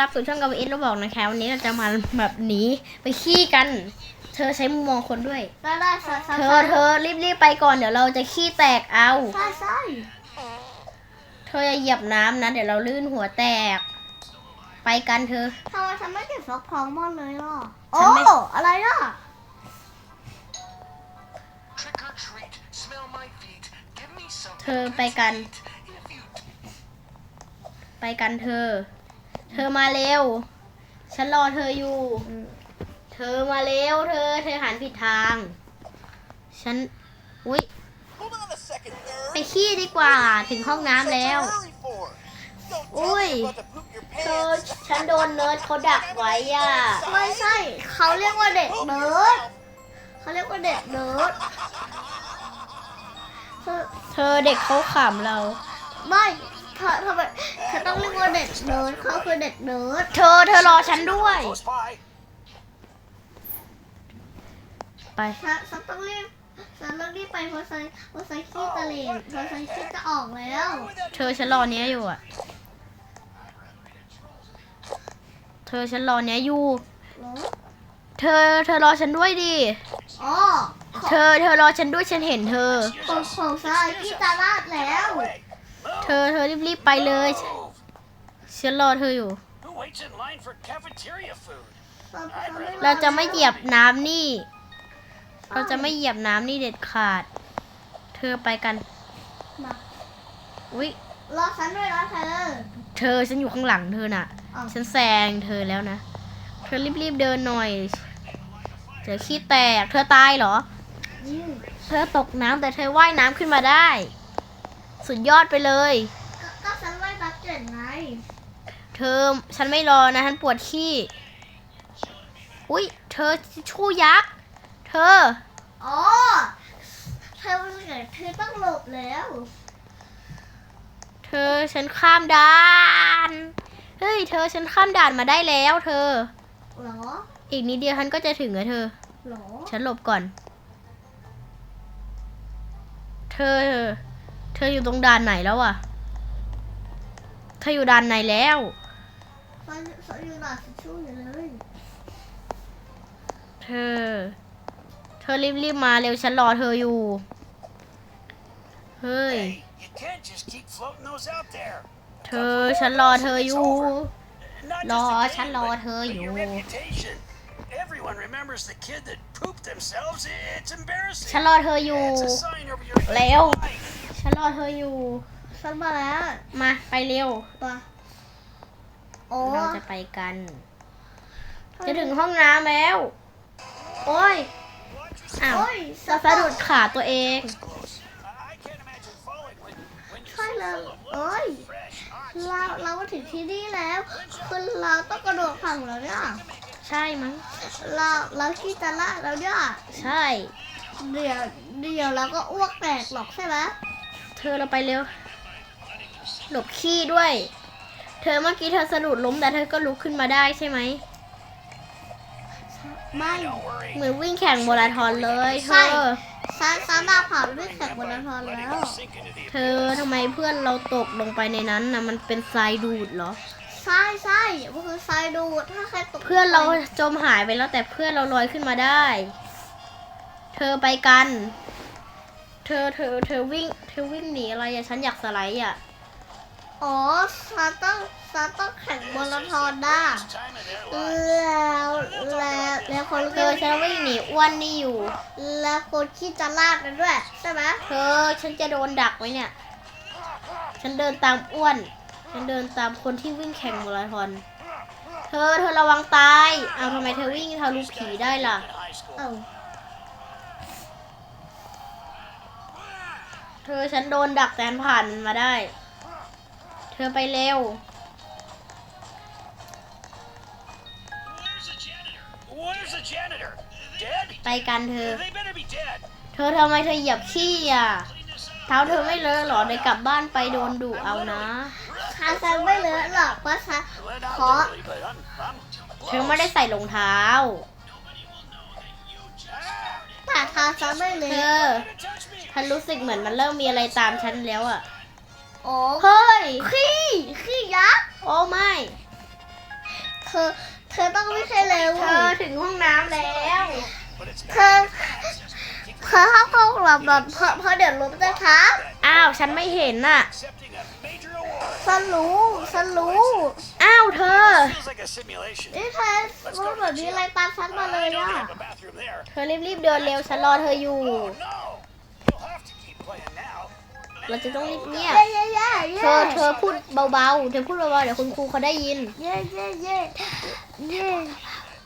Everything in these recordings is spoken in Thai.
รับสู่ช่องกับเอสเราบอกนะคะวันนี้เราจะมาแบบหนีไปขี้กัน เธอใช้มุมมองคนด้วย ได้ได้ใช่ใช่เธอเธอรีบๆไปก่อนเดี๋ยวเราจะขี้แตกเอาใช่ใช่เธออย่าเหยียบน้ำนะ เดี๋ยวเราลื่นหัวแตก ไปกันเธอ ทำไมฉันไม่เก็บฟอกพองมอนเลยล่ะฉัโอ้นไม่ อะไรล่ะ Trick or treat, smell my feet, give me some. เธอไปกัน If you ไปกันเธอ เธอมาเร็ว ฉันรอเธออยู่ เธอมาเร็ว เธอ เธอหันผิดทาง ฉัน อุ้ยไปขี้ดีกว่า ถึงห้องน้ำแล้ว What you hurry for? Don't tell Ui. me about to poop your เธอฉันโดนเนิร์ดเขาดักไว้อะ ไม่ใช่ เขาเรียกว่าเด็กเนิร์ดเขาเรียกว่าเด็กเนิร์ดเธอเธอเด็กเขาขำเรา ไม่ เธอทำไมเธอต้องเรียกว่าเด็กเนิร์ดเขาคือเด็กเนิร์ดเธอเธอรอฉันด้วย Close by. ไป ฉันฉันต้องรีบฉันต้องรีบไปเพราะไซเพราะไซขี้ตะเลนเพราะไซขี้จะออกแล้ว เธอฉันรอเนี้ยอยู่อะ เธอฉันรอเนี้ยอยู่ เธอเธอรอฉันด้วยดิ อ๋อ เธอเธอรอฉันด้วยฉันเห็นเธอ ของของไซขี้จะลาดแล้ว เธอเธอรีบๆไปเลย Move. ฉันรอเธออยู่ Who waits in line for cafeteria food? เราจะไม่เหยียบน้ำนี่ เราจะไม่เหยียบน้ำนี่เด็ดขาด เธอไปกันมาอุ๊ยรอฉันด้วยนะเธอ เธอฉันอยู่ข้างหลังเธอน่ะอ้าวฉันแซงเธอแล้วนะ เธอรีบๆเดินหน่อยเดี๋ยวขี้แตก เธอตายเหรออืมเธอตกน้ำแต่เธอว่ายน้ำขึ้นมาได้ สุดยอดไปเลย ก็ก็ฉันไม่รับเจ็ดไงเธอฉันไม่รอนะฉันปวดขี้ อุ๊ยเธอชู่ยักษ์ เธอ อ๋อ เธอเป็นไงเธอต้องหลบแล้ว เธอฉันข้ามด่าน เฮ้ย เธอฉันข้ามด่านมาได้แล้ว เธอเหรอ อีกนิดเดียวฉันก็จะถึงแล้วเธอเหรอ ฉันหลบก่อน เธอ เธออยู่ตรงด่านไหนแล้วอะเธออยู่ด่านไหนแล้วฉันฉันอยู่หน้าทิชชู่อยู่เลย เธอ เธอรีบๆมาเร็วฉันรอเธออยู่ เฮ้ย Hey, you can't just keep floating those out there. เธอฉันรอเธออยู่ Not just รอ the ฉัน game, รอ but- เธอ but อยู่ your reputation. Everyone remembers the kid that pooped themselves. It's embarrassing. ฉันรอเธออยู่ It's a sign over your เร็ว life. ฉันรอเธออยู่ฉันมาแล้วมาไปเร็วปะโอ้เราจะไปกัน จะถึงห้องน้ำแล้ว โอ้ย Watch yourself. อ้าวโอ้ยเราสะดุดขาตัวเอง Close. I I can't imagine falling when, when you're ใช่เลย so full of โอ้ย fresh, hot เราเรามาถึงที่นี่แล้วคือเราต้องกระโดดฝั่งแล้วเนี่ยใช่มั้งเราเราขี้จะลาดแล้วเนี่ยใช่ เดี๋ยวเดี๋ยวเราก็อ้วกแตกหรอกใช่ไหมเธอเราไปเร็ว หลบขี้ด้วย เธอเมื่อกี้เธอสะดุดล้มแต่เธอก็ลุกขึ้นมาได้ใช่ไหม ไม่ Don't worry. เหมือนวิ่งแข่งมาราธอนเลยเธใช่อซาซาดาผ่านด้วยแขกบนทอน Letting แล้ว you sink into the เธอทำไมเพื่อนเราตกลงไปในนั้นนะมันเป็นทรายดูดเหรอใช่ใช่ก็คือทรายดูดถ้าใครตกเพื่อนเราจมหายไปแล้วแต่เพื่อนเราลอยขึ้นมาได้ เธอไปกัน เธอเธอเธอวิ่งเธอวิ่งหนีอะไรอะฉันอยากสไลด์อะอ๋อซาต้องซาต้องแข่งบนทอนได้ time of their แล้วแล้วแล้วคนเธอฉันวิ่งหนีอ้วนนี่อยู่ แล้วคนขี้จะลาดนั่นด้วยใช่ไหมเธอฉันจะโดนดักไว้เนี่ย ฉันเดินตามอ้วน ฉันเดินตามคนที่วิ่งแข่งมาราธอนเธอเธอระวังตาย เอาทำไมเธอวิ่งทะลุผีได้ล่ะ high school. เอ้า เธอฉันโดนดักแตนผ่านมันมาได้ เธอไปเร็ว Where's the janitor? Where's the janitor? Dead? ไปกันเธอ They better be dead. เธอทำไมเธอเหยียบขี้อะ Clean this up. เท้าเธอไม่เลอะเหรอเดี๋ยวกลับบ้านไปโดนดุเอานะซาซาไม่เลอะหรอกเพราะซา Well, not ขอ literally, but I'm, I'm เธอไม่ได้ใส่รองเท้าแต่ทาซาไม่เลเธอะอ touch me. ฉันรู้สึกเหมือนมันเริ่มมีอะไรตามฉันแล้วอะ โอ้เฮ้ย ขี้ขี้ยักษ์โอ้ไม่อเธอต้องวิ่งให้เร็วเธอถึงห้องน้ำแล้ว But it's เธอ เธอเข้าเข้าหลับหลับเพราะเพราะเดี๋ยวรถจะทับอ้าว ฉันไม่เห็นน่ะ accepting a major award. ฉันรู้ ฉันรู้ อ้าวเธอ Feels like a simulation. นี่เธอรถแบบนี้อะไรตามฉันมาเลย I don't อะ have a bathroom there. เธอรีบๆเดินเร็วฉันรอเธออยู่ เราจะต้องรีบเงียบเย้เย้เย้เย้เธอเธอพูดเบาๆ เธอพูดเบาๆ เดี๋ยวคุณครูเขาได้ยิน เย้เย้เย้เย้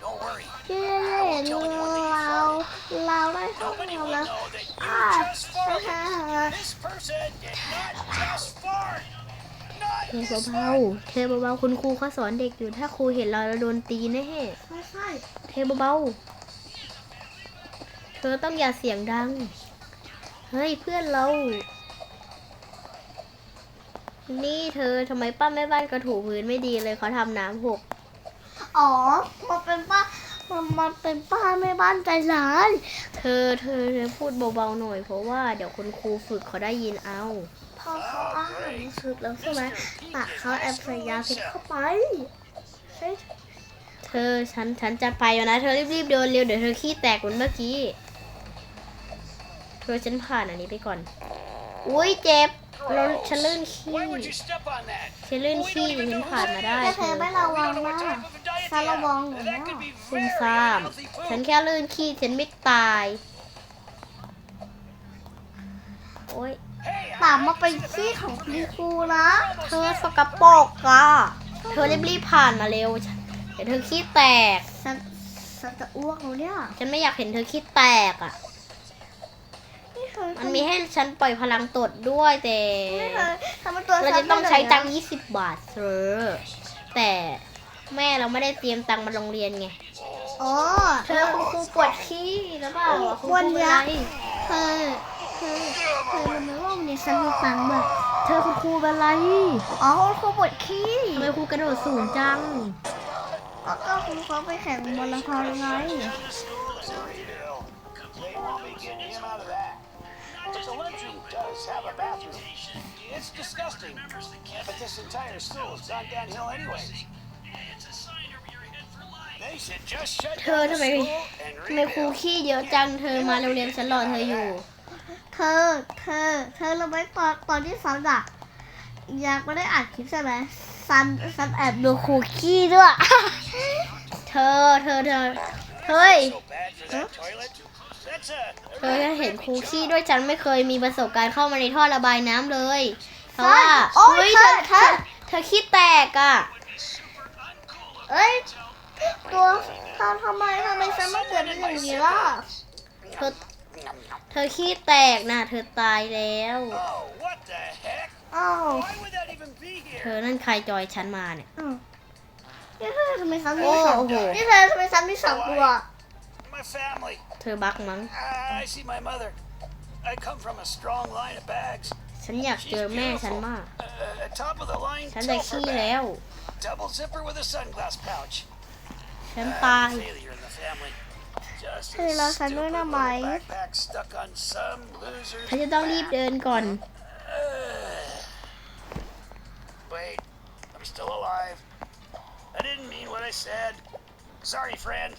Don't worry. เย้เย้เราเราได้เข้า Nobody มา will แล้ว know that you อ่า just farted. This person did not just fart. เธอ Not เบาๆ เธอเบาๆ คุณครูเขาสอนเด็กอยู่ ถ้าครูเห็นเราเราโดนตีแน่ไม่ใช่เธอเบาๆ เธอต้องอย่าเสียงดัง เฮ้ยเพื่อนเรา นี่เธอทำไมป้าแม่บ้านกระถูพื้นไม่ดีเลยเขาทำน้ำหก อ๋อ มันเป็นป้า มันมันเป็นป้าแม่บ้านใจร้าย เธอเธอเธอพูดเบาๆหน่อยเพราะว่าเดี๋ยวคุณครูฝึกเขาได้ยินเอา พอเขาอาหารสุดแล้วใช่ไหมปากเขาแอบใส่ยาพิษเข้าไปใช่เธอฉันฉันจะไปแล้วนะ เธอรีบๆเดินเร็วเดี๋ยวเธอขี้แตกเหมือนเมื่อกี้ เธอฉันผ่านอันนี้ไปก่อน อุ้ยเจ็บเราฉันลื่นขี้ Why would you step on that? ฉันลื่นขี้ฉันผ่านมาได้แต่เธเธออไม่ระ We วัง don't know what นะ type of a diet ฉัน you ระ have. วังหนู That นะ could be ซุ่ม very ซ่าม unhealthy ฉัน food. แค่ลื่นขี้ฉันไม่ตายโอ้ย Hey, ปาก I มา can เป็น see the ขี้ของ bathroom คุณ from ค here. รูนะ เธอสกปรกอะ เธอรีบๆผ่านมาเร็วเดี๋ยวเธอขี้แตก ฉันฉันจะอ้วกแล้วเนี่ย ฉันไม่อยากเห็นเธอขี้แตกอะนี่เธอ มันมีให้ฉันปล่อยพลังตดด้วยแต่นี่เธอทำไมตัวเราฉัจะนต้องใช้ตังค์ค์20บาทเธอแต่แม่เราไม่ได้เตรียมตังค์มาโรงเรียนไงอ๋อเธอคุณครูปวดขี้หรือเปล่าคุณครูวันเป็นเนี้ยไรเธอเธอเธอรู้ไหมว่าวันนี้ฉันมีตังค์แบบเธอคุณครูเป็นไรอ๋อคุณครูปวดขี้ทำไมครูกระโดดสูงจังก็ก็คุณเขาไปแข่งมาราธอนไง The school is real. They won't be getting him out of that. But the lunchroom does have a bathroom. It's disgusting. But this entire school has gone downhill anyway. They should just shut เธอ down ทำ the ไม school and ทำไมครู rebuild. ขี้เยอะจังเธอมาโรงเรียนฉันรอเธออยู่ เธอ เธอ เธอรู้ไหมตอนตอนที่ซันอะยังไม่ได้อัดคลิปใช่ไหมซันซันแอบดูครูขี้ด้วย เธอ เธอ เธอ เฮ้ย So bad for that toilet. That's a เธอจะเห็นครูขี้ด้วยฉันไม่เคยมีประสบการณ์เข้ามาในท่อระบายน้ำเลย เพราะว่าโอ๊ยเฮ้ยเธเธออเธเธออเธอขี้แตกอะ เอ้ย ตัวทำทำไมทำไมฉันมาเกิดเป็นอย่างนี้ล่ะ เธอ เธอขี้แตกนะเธอตายแล้ว Oh, what the heck? อ้าว Why would that even be เธ here? อนั่นใครจอยฉันมาเนี่ย อ้าวนี่เธอทำไมซันมีโอ้สองโห นี่เธอทำไมซันมีสองตัว My family. เธอบักมั้ง I see my mother. I come from a strong line of bags. ฉันอยากเจอแม่ฉันมาก Uh, a top of the line ฉันจะ Telfar ขี้ bag. แล้ว Double zipper with a sunglass pouch. ฉัน Uh, ตาย failure in the family. Just a เธอเราฉันด้วย stupid นะไหม little backpack stuck on some loser's ฉันจะต้องรีบ back. เดินก่อน Uh, wait, I'm still alive. I didn't mean what I said. Sorry, friend.